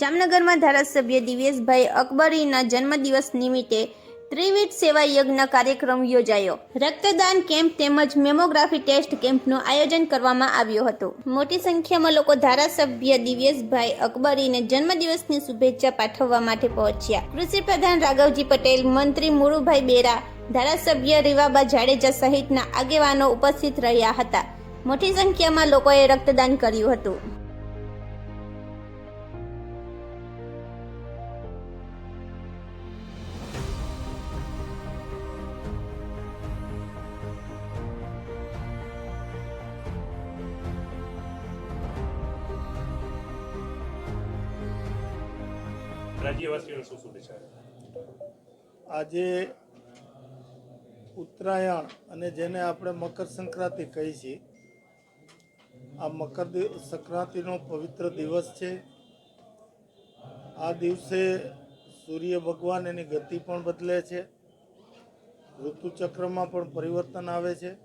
જામનગરમાં ધારાસભ્ય દિવેશભાઈ અકબરીના જન્મદિવસ નિમિત્તે ત્રિવિધ સેવા યજ્ઞ કાર્યક્રમ યોજાયો. રક્તદાન કેમ્પ તેમજ મેમોગ્રાફી ટેસ્ટ કેમ્પનું આયોજન કરવામાં આવ્યું હતું. મોટી સંખ્યામાં લોકો ધારાસભ્ય દિવ્યેશભાઈ અકબરીને જન્મદિવસની શુભેચ્છા પાઠવવા માટે પહોંચ્યા. કૃષિ પ્રધાન રાઘવજી પટેલ, મંત્રી મુરુભાઈ બેરા, ધારાસભ્ય રીવાબા જાડેજા સહિતના આગેવાનો ઉપસ્થિત રહ્યા હતા. મોટી સંખ્યામાં લોકોએ રક્તદાન કર્યું હતું. રાજ્યવાસીઓને શું શુભેચ્છા આજે ઉત્તરાયણ અને જેને આપણે મકર સંક્રાંતિ કહી છીએ, આ મકર સંક્રાંતિનો પવિત્ર દિવસ છે. આ દિવસે સૂર્ય ભગવાન એની ગતિ પણ બદલે છે. ઋતુચક્રમાં પણ પરિવર્તન આવે છે.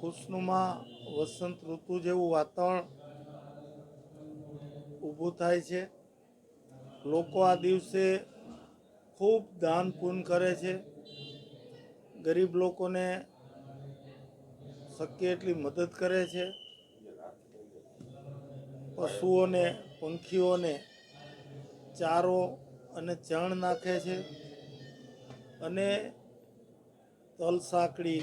ખુશનુમા વસંત ઋતુ જેવું વાતાવરણ ઊભું થાય છે. લોકો આ દિવસે ખૂબ દાન પૂન કરે છે. ગરીબ લોકોને શક્ય એટલી મદદ કરે છે. પશુઓને, પંખીઓને ચારો અને ચણ નાખે છે અને તલ સાંકડી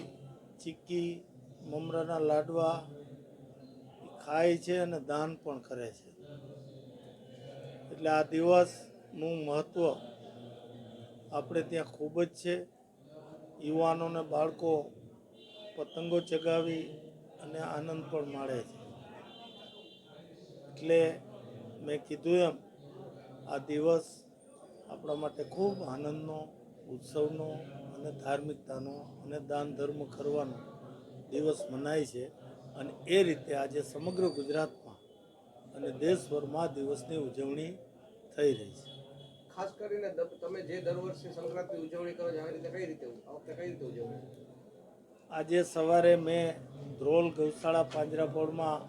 ચીક્કી, મમરાના લાડવા ખાય છે અને દાન પણ કરે છે. એટલે આ દિવસનું મહત્ત્વ આપણે ત્યાં ખૂબ જ છે. યુવાનોને બાળકો પતંગો ચગાવી અને આનંદ પણ માણે છે. એટલે મેં કીધું એમ, આ દિવસ આપણા માટે ખૂબ આનંદનો, ઉત્સવનો અને ધાર્મિકતાનો અને દાન ધર્મ કરવાનો દિવસ મનાય છે. અને એ રીતે આજે સમગ્ર ગુજરાતમાં અને દેશભરમાં દિવસની ઉજવણી થઈ રહી છે. ખાસ કરીને તમે જે દર વર્ષે સંક્રાંતિ ઉજવણી કરો છો આવી રીતે કઈ રીતે આ વખતે કઈ રીતે ઉજવણી? આજે સવારે મેં ધ્રોલ ગૌશાળા પાંજરાપોળમાં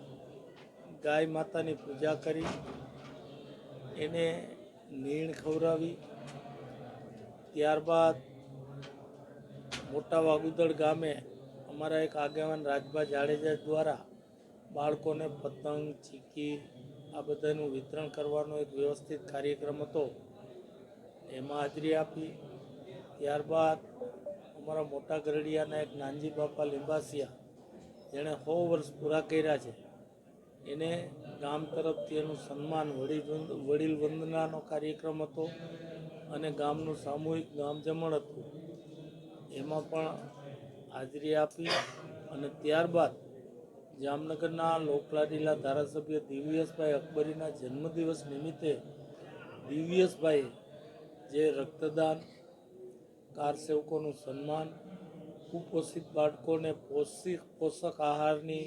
ગાય માતાની પૂજા કરી. એને નીણ ખવડાવી. ત્યારબાદ મોટા વાગુદળ ગામે અમારા એક આગેવાન રાજભા જાડેજા દ્વારા બાળકોને પતંગ ચીકી આ બધાનું વિતરણ કરવાનો એક વ્યવસ્થિત કાર્યક્રમ હતો. એમાં હાજરી આપી. ત્યારબાદ અમારા મોટા ગરડિયાના એક નાનજી બાપા લિંબાસિયા, જેણે સો વર્ષ પૂરા કર્યા છે. એને ગામ તરફથી એનું સન્માન વડીલ વડીલ વંદનાનો કાર્યક્રમ હતો અને ગામનું સામૂહિક ગામ જમણ હતું. એમાં પણ હાજરી આપી અને ત્યારબાદ જામનગરના લોકલાડીલા ધારાસભ્ય દિવ્યેશભાઈ અકબરીના જન્મદિવસ નિમિત્તે દિવ્યેશભાઈ જે રક્તદાન, કાર સેવકોનું સન્માન, કુપોષિત બાળકોને પોષિક પોષક આહારની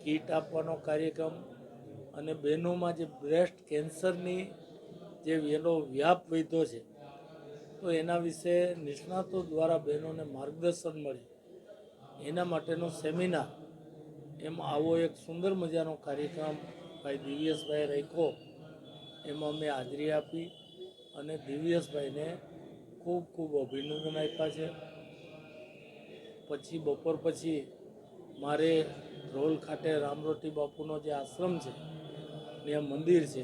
કીટ આપવાનો કાર્યક્રમ અને બહેનોમાં જે બ્રેસ્ટ કેન્સરની જે એનો વ્યાપ વધ્યો છે, તો એના વિશે નિષ્ણાતો દ્વારા બહેનોને માર્ગદર્શન મળે. એના માટેનો સેમિનાર એમાં આવો એક સુંદર મજાનો કાર્યક્રમ ભાઈ દિવ્યેશભાઈ રાખ્યો. એમાં મેં હાજરી આપી અને દિવ્યેશભાઈને ખૂબ ખૂબ અભિનંદન આપ્યા છે. પછી બપોર પછી મારે ધ્રોલ ખાતે રામરોટી બાપુનો જે આશ્રમ છે, ત્યાં મંદિર છે,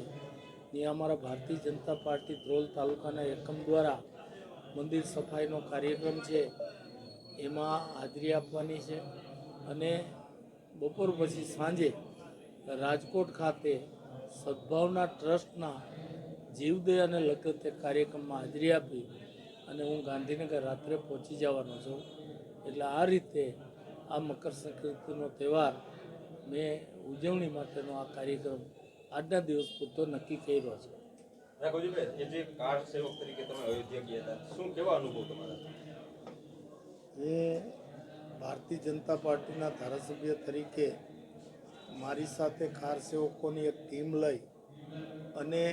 ત્યાં અમારા ભારતીય જનતા પાર્ટી ધ્રોલ તાલુકાના એકમ દ્વારા મંદિર સફાઈનો કાર્યક્રમ છે. એમાં હાજરી આપવાની છે અને બપોર પછી સાંજે રાજકોટ ખાતે સદભાવના ટ્રસ્ટના જીવદય અને લગતે કાર્યક્રમમાં હાજરી આપી અને હું ગાંધીનગર રાત્રે પહોંચી જવાનો છું. એટલે આ રીતે આ મકર સંક્રાંતિનો તહેવાર મેં ઉજવણી માટેનો આ કાર્યક્રમ આજના દિવસ પૂરતો નક્કી કર્યો છે. રાઘવજીભાઈ એ જે કાર સેવક તરીકે તમે અયોધ્યા ગયા હતા શું કેવા અનુભવ તમારા? હું ભારતીય જનતા પાર્ટીના ધારાસભ્ય તરીકે મારી સાથે કાર સેવકોની એક ટીમ લઈ અને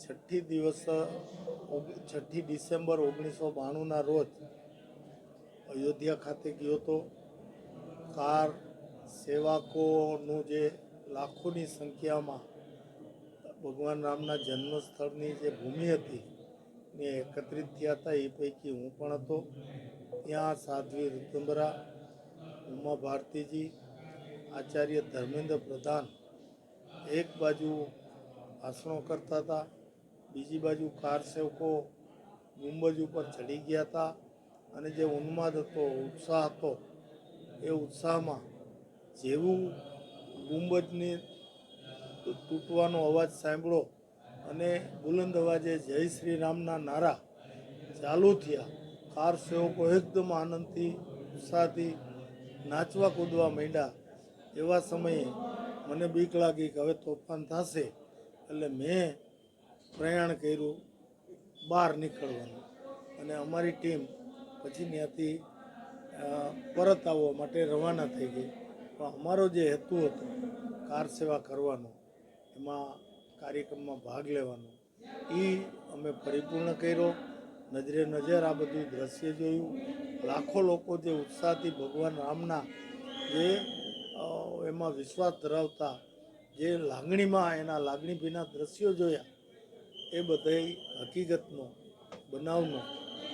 છઠ્ઠી દિવસ, છઠ્ઠી ડિસેમ્બર ઓગણીસો બાણુંના રોજ અયોધ્યા ખાતે ગયો હતો. કાર સેવકોનું જે લાખોની સંખ્યામાં ભગવાન રામના જન્મ સ્થળની જે ભૂમિ હતી ને એકત્રિત થયા હતા. એ પૈકી હું પણ હતો. ત્યાં સાધ્વી ઋતુંબરા ઉમા ભારતીજી આચાર્ય ધર્મેન્દ્ર પ્રધાન એક બાજુ ભાષણો કરતા હતા બીજી બાજુ કાર સેવકો ગુંબજ ઉપર ચડી ગયા હતા અને જે ઉન્માદ હતો ઉત્સાહ હતો એ ઉત્સાહમાં જેવું ગુંબજની તૂટવાનો અવાજ સાંભળો અને બુલંદ અવાજે જય શ્રી રામના નારા ચાલુ થયા કાર સેવકો એકદમ આનંદથી, ઉત્સાહથી નાચવા, કૂદવા માંડ્યા. એવા સમયે મને બીક લાગી કે હવે તોફાન થશે. એટલે મેં પ્રયાણ કર્યું બહાર નીકળવાનું. અને અમારી ટીમ પછી ત્યાંથી પરત આવવા માટે રવાના થઈ ગઈ. પણ અમારો જે હેતુ હતો કાર સેવા કરવાનો, એમાં કાર્યક્રમમાં ભાગ લેવાનો એ અમે પરિપૂર્ણ કર્યો. નજરે નજર આ બધું દ્રશ્ય જોયું. લાખો લોકો જે ઉત્સાહથી ભગવાન રામના જે એમાં વિશ્વાસ ધરાવતા, જે લાગણીમાં એના લાગણી ભીના દ્રશ્યો જોયા, એ બધા હકીકતનો, બનાવનો,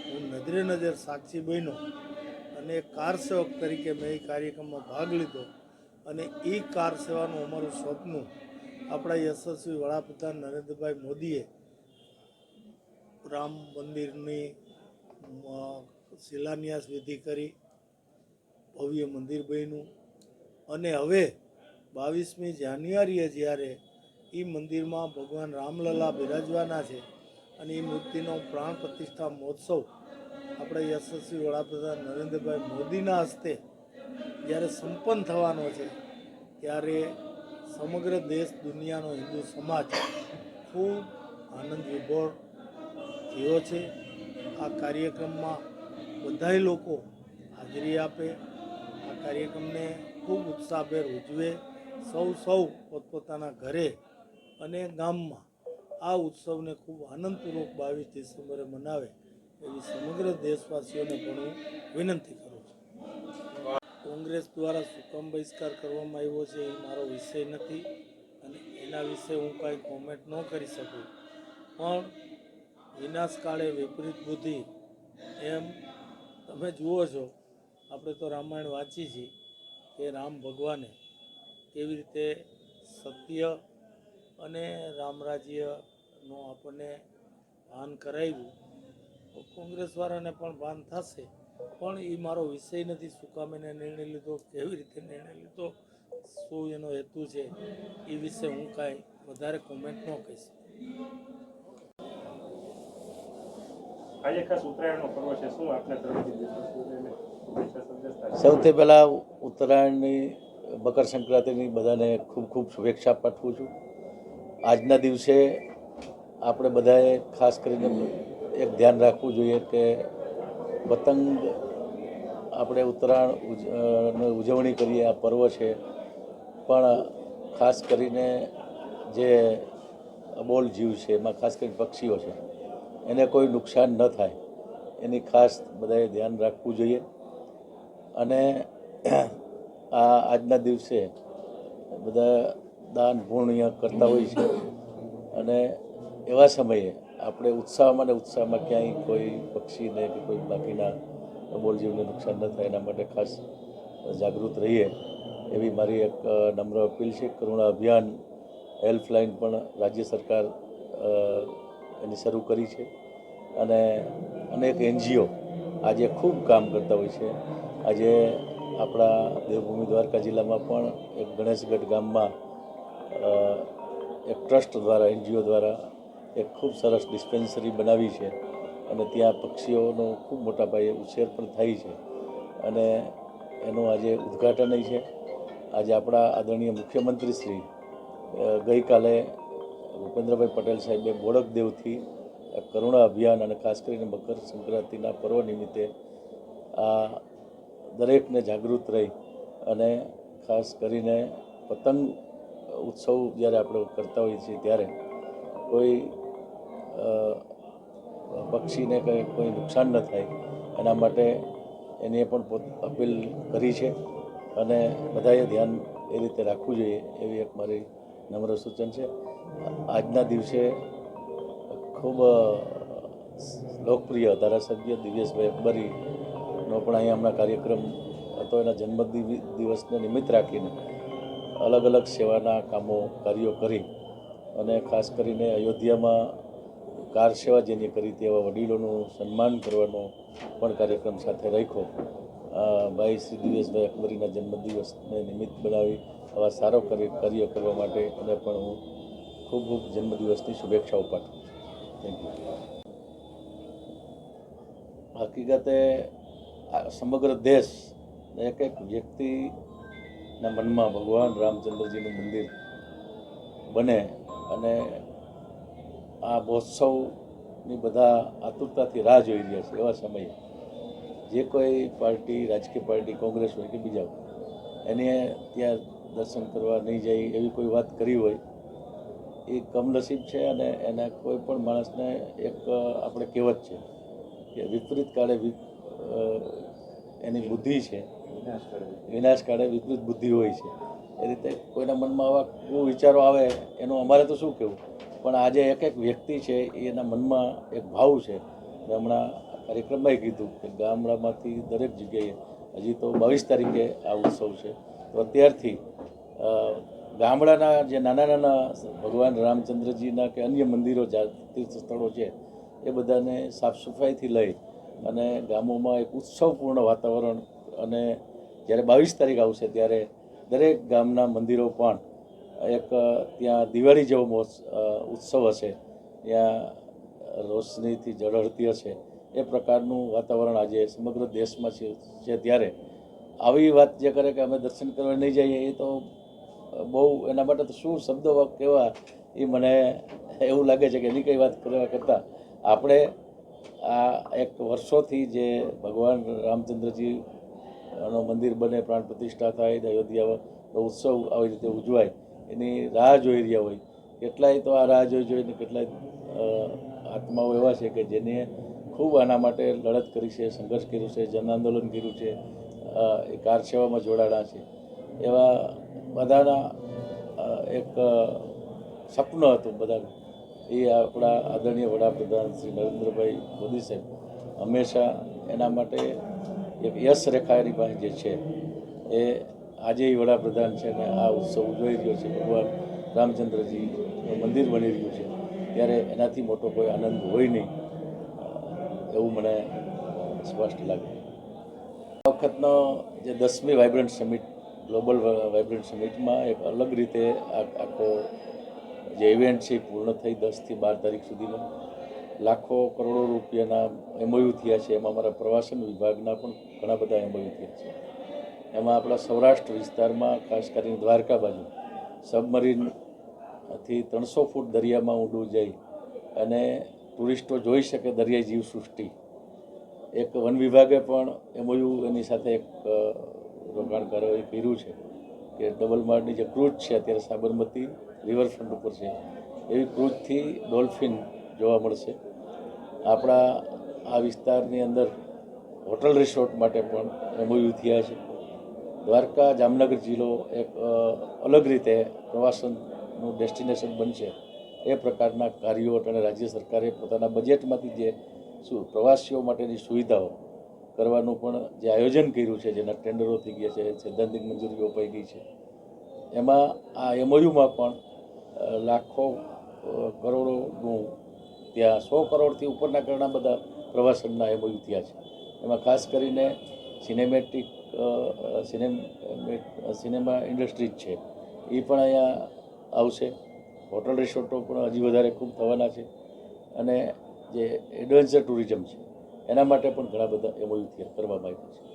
હું નજરે નજર સાક્ષી બન્યો અને કાર સેવક તરીકે મેં એ કાર્યક્રમમાં ભાગ લીધો અને એ કાર સેવાનું અમારું સ્વપ્ન આપણા યશસ્વી વડાપ્રધાન નરેન્દ્રભાઈ મોદીએ રામ મંદિરની શિલાન્યાસ વિધિ કરી, ભવ્ય મંદિર બન્યું. અને હવે બાવીસમી જાન્યુઆરીએ જ્યારે એ મંદિરમાં ભગવાન રામલલા બિરાજવાના છે અને એ મૂર્તિનો પ્રાણ પ્રતિષ્ઠા મહોત્સવ આપણે યશસ્વી વડાપ્રધાન નરેન્દ્રભાઈ મોદીના હસ્તે જ્યારે સંપન્ન થવાનો છે, ત્યારે સમગ્ર દેશ દુનિયાનો હિન્દુ સમાજ ખૂબ આનંદ વિભોર થયો છે. આ કાર્યક્રમમાં બધાય લોકો હાજરી આપે. આ કાર્યક્રમને ખૂબ ઉત્સાહભેર ઉજવે. સૌ સૌ પોતપોતાના ઘરે અને ગામમાં આ ઉત્સવને ખૂબ આનંદપૂર્વક બાવીસ ડિસેમ્બરે મનાવે એવી સમગ્ર દેશવાસીઓને પણ હું વિનંતી કરું છું. કોંગ્રેસ દ્વારા સુકમ બહિષ્કાર કરવામાં આવ્યો છે એ મારો વિષય નથી અને એના વિશે હું કાંઈ કોમેન્ટ ન કરી શકું. પણ વિનાશકાળે વિપરીત બુદ્ધિ એમ તમે જુઓ છો. આપણે તો રામાયણ વાંચી છીએ કે રામ ભગવાને કેવી રીતે સત્ય અને રામરાજ્યનું આપણને ભાન કરાવ્યું. તો કોંગ્રેસવાળાને પણ ભાન થશે. પણ એ મારો વિષય નથી. શું એને નિર્ણય લીધો? કેવી રીતે નિર્ણય લીધો? શું એનો હેતુ છે? એ વિશે હું કાંઈ વધારે કોમેન્ટ ન કહીશ સૌથી પહેલાં ઉત્તરાયણની, મકર સંક્રાંતિની બધાને ખૂબ ખૂબ શુભેચ્છા પાઠવું છું. આજના દિવસે આપણે બધાએ ખાસ કરીને એક ધ્યાન રાખવું જોઈએ કે પતંગ આપણે ઉત્તરાયણ ઉજવણી કરીએ, આ પર્વ છે. પણ ખાસ કરીને જે અબોલ જીવ છે, એમાં ખાસ કરીને પક્ષીઓ છે. એને કોઈ નુકસાન ન થાય. એની ખાસ બધાએ ધ્યાન રાખવું જોઈએ. અને આ આજના દિવસે બધા દાન પુણ્ય કરતા હોય છે. અને એવા સમયે આપણે ઉત્સાહમાં ને ઉત્સાહમાં ક્યાંય કોઈ પક્ષીને કે કોઈ બાકીના બોલજીવને નુકસાન ન થાય એના માટે ખાસ જાગૃત રહીએ. એવી મારી એક નમ્ર અપીલ છે. કરુણા અભિયાન, હેલ્પલાઇન પણ રાજ્ય સરકાર એની શરૂ કરી છે. અને અનેક એનજીઓ આજે ખૂબ કામ કરતા હોય છે. આજે આપણા દેવભૂમિ દ્વારકા જિલ્લામાં પણ એક ગણેશગઢ ગામમાં એક ટ્રસ્ટ દ્વારા, એનજીઓ દ્વારા એક ખૂબ સરસ ડિસ્પેન્સરી બનાવી છે. અને ત્યાં પક્ષીઓનો ખૂબ મોટા પાયે ઉછેર પણ થાય છે. અને એનું આજે ઉદ્ઘાટન છે. આજે આપણા આદરણીય મુખ્યમંત્રી શ્રી ગઈકાલે ભૂપેન્દ્રભાઈ પટેલ સાહેબે બોડકદેવથી આ કરુણા અભિયાન અને ખાસ કરીને મકર સંક્રાંતિના પર્વ નિમિત્તે આ દરેકને જાગૃત રહી અને ખાસ કરીને પતંગ ઉત્સવ જ્યારે આપણે કરતા હોઈએ છીએ ત્યારે કોઈ પક્ષીને કંઈ કોઈ નુકસાન ન થાય, એના માટે એની પણ પોત, અપીલ કરી છે અને બધાએ ધ્યાન એ રીતે રાખવું જોઈએ એવી એક મારી નમ્ર સૂચન છે. આજના દિવસે ખૂબ લોકપ્રિય ધારાસભ્ય દિવ્યેશભાઈ અકબરીનો પણ અહીંયા હમણાં કાર્યક્રમ હતો. એના જન્મદિવ- દિવસને નિમિત્ત રાખીને અલગ અલગ સેવાના કામો, કાર્યો કરી અને ખાસ કરીને અયોધ્યામાં કાર સેવા જેની કરી તેવા વડીલોનું સન્માન કરવાનો પણ કાર્યક્રમ સાથે રાખ્યો. ભાઈ શ્રી દિવેશભાઈ અકબરીના જન્મદિવસને નિમિત્ત બનાવી આવા સારો કાર્ય કરવા માટે એને પણ હું ખૂબ ખૂબ જન્મદિવસની શુભેચ્છાઓ પાઠવું છું. થેન્ક યુ હકીકતે સમગ્ર દેશ એક એક વ્યક્તિના મનમાં ભગવાન રામચંદ્રજીનું મંદિર બને અને આ મહોત્સવની બધા આતુરતાથી રાહ જોઈ રહ્યા છે એવા સમયે જે કોઈ પાર્ટી, રાજકીય પાર્ટી, કોંગ્રેસ હોય કે બીજા હોય, એને ત્યાં દર્શન કરવા નહીં જાય એવી કોઈ વાત કરી હોય એ કમનસીબ છે અને એના કોઈ પણ માણસને એક આપણે કહેવત છે કે વિપરીત કાળે એની બુદ્ધિ છે. વિનાશ કાળે વિપરીત બુદ્ધિ હોય છે. એ રીતે કોઈના મનમાં આવા કેવો વિચારો આવે એનું અમારે તો શું કહેવું? પણ આજે એક એક વ્યક્તિ છે એ એના મનમાં એક ભાવ છે. મેં હમણાં કાર્યક્રમમાં કીધું કે ગામડામાંથી દરેક જગ્યાએ હજી તો બાવીસ તારીખે આ ઉત્સવ છે. તો અત્યારથી ગામડાના જે નાના નાના ભગવાન રામચંદ્રજીના કે અન્ય મંદિરો તીર્થ સ્થળો છે, એ બધાને સાફ સફાઈથી લઈ અને ગામોમાં એક ઉત્સવપૂર્ણ વાતાવરણ અને જ્યારે બાવીસ તારીખ આવશે ત્યારે દરેક ગામના મંદિરો પણ એક, ત્યાં દિવાળી જેવો ઉત્સવ હશે. ત્યાં રોશનીથી ઝળહળતી હશે. એ પ્રકારનું વાતાવરણ આજે સમગ્ર દેશમાં છે ત્યારે. આવી વાત જે કરે કે અમે દર્શન કરવા નહીં જઈએ એ તો બહુ એના માટે તો શું શબ્દો કહેવા એ મને એવું લાગે છે કે એની કંઈ વાત કરવા કરતાં. આપણે આ એક વર્ષોથી જે ભગવાન રામચંદ્રજી નો મંદિર બને, પ્રાણ પ્રતિષ્ઠા થાય, અયોધ્યાનો ઉત્સવ આવી રીતે ઉજવાય, એની રાહ જોઈ રહ્યા હોય, કેટલાય તો આ રાહ જોઈ જોઈને કેટલાય આત્માઓ એવા છે કે જેને ખૂબ આના માટે લડત કરી છે, સંઘર્ષ કર્યું છે, જન આંદોલન કર્યું છે એ કાર સેવામાં જોડાણા છે. એવા બધાના એક સપનું હતું બધાનું. એ આપણા આદરણીય વડાપ્રધાન શ્રી નરેન્દ્રભાઈ મોદી સાહેબ હંમેશા એના માટે એક યશ રેખા એની પાસે જે છે, એ આજે એ વડાપ્રધાન છે ને આ ઉત્સવ ઉજવાઈ રહ્યો છે. ભગવાન રામચંદ્રજીનું મંદિર બની રહ્યું છે. ત્યારે એનાથી મોટો કોઈ આનંદ હોય નહીં એવું મને સ્પષ્ટ લાગે. આ વખતનો જે દસમી વાઇબ્રન્ટ સમિટ ગ્લોબલ વાઇબ્રન્ટ સમિટમાં એક અલગ રીતે આખો જે ઇવેન્ટ છે એ પૂર્ણ થઈ દસથી બાર તારીખ સુધીમાં લાખો કરોડો રૂપિયાના એમઓયુ થયા છે. એમાં અમારા પ્રવાસન વિભાગના પણ ઘણા બધા એમઓયુ થયા છે. એમાં આપણા સૌરાષ્ટ્ર વિસ્તારમાં, ખાસ કરીને દ્વારકા બાજુ, સબમરીનથી ત્રણસો ફૂટ દરિયામાં ઊંડું જઈ અને ટુરિસ્ટો જોઈ શકે દરિયાઈ જીવસૃષ્ટિ. એક વન વિભાગે પણ એમઓયુ એની સાથે એક રોકાણકારોએ કર્યું છે કે ડબલ માળની જે ક્રૂઝ છે અત્યારે સાબરમતી રિવરફ્રન્ટ ઉપર છે, એવી ક્રૂઝથી ડોલ્ફિન જોવા મળશે. આપણા આ વિસ્તારની અંદર હોટલ રિસોર્ટ માટે પણ એમઓયુ થયા છે. દ્વારકા જામનગર જિલ્લો એક અલગ રીતે પ્રવાસનનું ડેસ્ટિનેશન બનશે એ પ્રકારના કાર્યો અને રાજ્ય સરકારે પોતાના બજેટમાંથી જે શું પ્રવાસીઓ માટેની સુવિધાઓ કરવાનું પણ જે આયોજન કર્યું છે, જેના ટેન્ડરો થઈ ગયા છે, સૈદ્ધાંતિક મંજૂરીઓ અપાઈ ગઈ છે, એમાં આ એમઓયુમાં પણ લાખો કરોડોનું ત્યાં સો કરોડથી ઉપરના ઘણા બધા પ્રવાસનના એમઓયુ થયા છે. એમાં ખાસ કરીને સિનેમેટિક સિનેમ ઇન્ડસ્ટ્રીઝ છે. એ પણ અહીંયા આવશે. હોટલ રિસોર્ટો પણ હજી વધારે ખૂબ થવાના છે. અને જે એડવેન્ચર ટુરિઝમ છે એના માટે પણ ઘણા બધા એમઓયુ કરવામાં આવ્યા છે